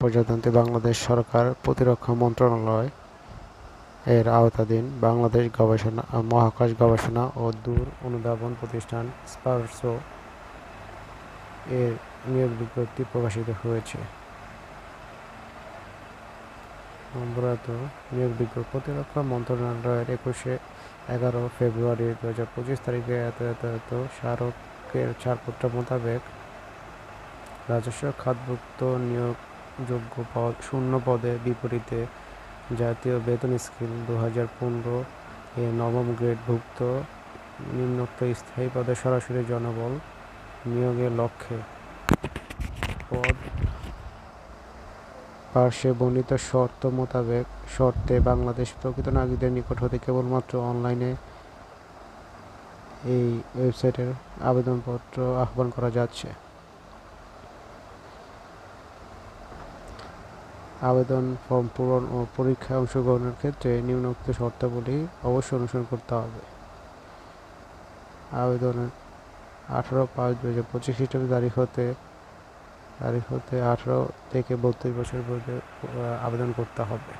প্রজাতন্ত্রী বাংলাদেশ সরকার প্রতিরক্ষা মন্ত্রণালয় এর আওতাধীন বাংলাদেশ গবেষণা, মহাকাশ গবেষণা ও দূর অনুধাবন প্রতিষ্ঠান স্পারসো এর নিয়োগ বিজ্ঞপ্তি প্রকাশিত হয়েছে। নম্বরাত নিয়োগ বিজ্ঞপ্তি প্রতিরক্ষা মন্ত্রণালয়ের একুশে এগারো ফেব্রুয়ারি দু হাজার পঁচিশ তারিখে এত এত এত স্মারকের ছাড়পত্র মোতাবেক রাজস্ব খাতভুক্ত নিয়োগযোগ্য পদ, শূন্য পদে বিপরীতে জাতীয় বেতন স্কেল দু হাজার পনেরো এ নবম গ্রেডভুক্ত নিম্নোক্ত স্থায়ী পদে সরাসরি জনবল নিয়োগের লক্ষ্যে পদ পার্শ্বে বর্ণিত শর্ত মোতাবেক শর্তে বাংলাদেশ প্রকৃত নাগরিকদের নিকট হতে কেবলমাত্র অনলাইনে এই ওয়েবসাইটের আবেদনপত্র আহ্বান করা যাচ্ছে। আবেদন ফর্ম পূরণ ও পরীক্ষায় অংশগ্রহণের ক্ষেত্রে নিম্নোক্ত শর্তাবলী অবশ্যই অনুসরণ করতে হবে। আবেদনের আঠারো পাঁচ দু হাজার পঁচিশ খ্রিস্টাব্দে তারিখ হতে তারিখ হতে আঠারো থেকে বত্রিশ বছর পর্যন্ত আবেদন করতে হবে।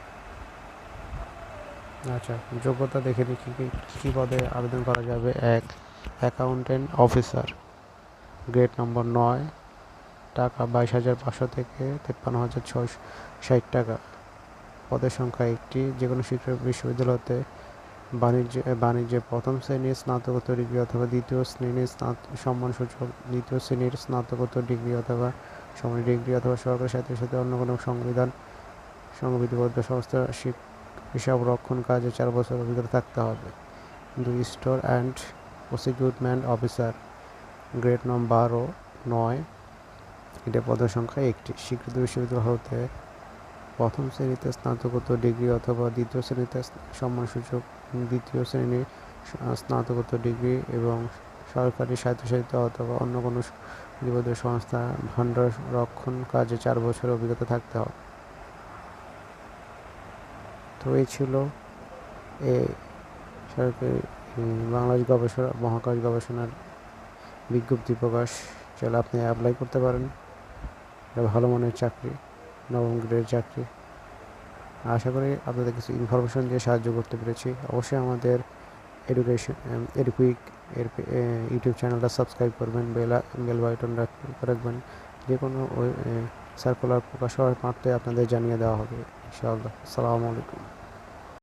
আচ্ছা যোগ্যতা দেখে দেখি কী কী পদে আবেদন করা যাবে। এক, অ্যাকাউন্টেন্ট অফিসার। গ্রেড নম্বর নয় টাকা, বাইশ হাজার পাঁচশো থেকে তেপ্পান্ন হাজার ছয়শো ষাট টাকা। পদের সংখ্যা একটি। যে কোনো শিক্ষা বিশ্ববিদ্যালয়তে বাণিজ্য, বাণিজ্যে প্রথম শ্রেণির স্নাতকোত্তর ডিগ্রি অথবা দ্বিতীয় শ্রেণির স্নাত, সম্মানসূচক দ্বিতীয় শ্রেণির স্নাতকোত্তর ডিগ্রি অথবা সমান ডিগ্রি অথবা সরকারি সাহিত্যের সাথে অন্য কোনো সংবিধান, সংবিধিবদ্ধ সংস্থা হিসাব রক্ষণ কাজে চার বছর অভিজ্ঞতা থাকতে হবে। দুই, store and procurement officer. Grade নং বারো, নয় এটা পদের সংখ্যা একটি। স্বীকৃত বিশ্ববিদ্যালয় হতে প্রথম শ্রেণীতে স্নাতকোত্তর ডিগ্রি অথবা দ্বিতীয় শ্রেণীতে সম্মানসূচক দ্বিতীয় শ্রেণির স্নাতকোত্তর ডিগ্রি এবং সরকারি স্বায়ত্তশাসিত অথবা অন্য কোনো নিবদ্ধ সংস্থা ভাণ্ডার রক্ষণ কাজে চার বছর অভিজ্ঞতা থাকতে হবে। তো এই ছিল এ সরকারি বাংলাদেশ গবেষণা, মহাকাশ গবেষণার বিজ্ঞপ্তি প্রকাশ। চলে আপনি অ্যাপ্লাই করতে পারেন। এটা ভালো মানের চাকরি, নবম গ্রেডের চাকরি। আশা করি আপনাদের কিছু ইনফরমেশন দিয়ে সাহায্য করতে পেরেছি। অবশ্যই আমাদের এডুকেশন এডুকুইক এর ইউটিউব চ্যানেলটা সাবস্ক্রাইব করবেন বেলা বেল বাটন রাখবেন। যে কোনো সার্কুলার প্রকাশ হওয়ার মাত্রে আপনাদের জানিয়ে দেওয়া হবে। ইনশাআল্লাহ। আসসালামু আলাইকুম।